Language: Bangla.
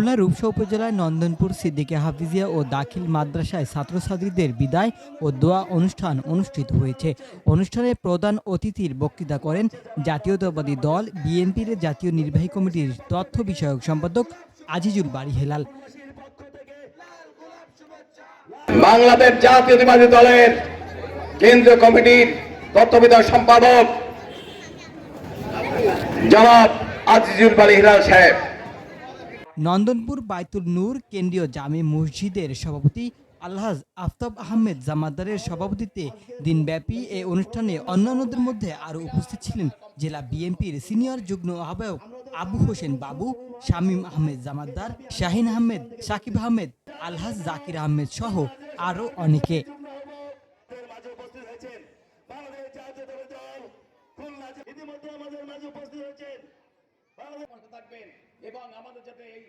খুলনা রূপসা উপজেলায় নন্দনপুর, সিদ্দিকে হাফিজিয়া ও দাখিল মাদ্রাসায় ছাত্রছাত্রীদের বিদায় ও দোয়া অনুষ্ঠান অনুষ্ঠিত হয়েছে। অনুষ্ঠানে প্রধান অতিথির বক্তৃতা করেন জাতীয়তাবাদী দল, বিএনপির জাতীয় নির্বাহী কমিটির তথ্য বিষয়ক সম্পাদক আজিজুল বাড়ি হেলাল। বাংলাদেশ জাতীয়তাবাদী দলের কেন্দ্রীয় কমিটির তত্ত্বাবধায়ক সম্পাদক জনাব আজিজুল বালী হিলাল সাহেব। নন্দনপুর বাইতুল নূর কেন্দ্রীয় জামে মসজিদের সভাপতি আলহাজ আফতাব আহমেদ জামাদারের সভাপতিত্বে দিনব্যাপী এই অনুষ্ঠানে অন্যান্যদের মধ্যে আরও উপস্থিত ছিলেন জেলা বিএনপির সিনিয়র যুগ্ম আহ্বায়ক আবু হোসেন বাবু, শামীম আহমেদ জামাদ্দার শাহিন আহমেদ, সাকিব আহমেদ, আলহাজ জাকির আহমেদ সহ আরও অনেকে। মাঝে উপস্থিত হয়েছেন বাংলাদেশ জাতীয়তাবাদী দল খুলনা জে- ইতিমধ্যে আমাদের মাঝে উপস্থিত হয়েছেন বাংলাদেশ থাকবেন এবং আমাদের যাতে এই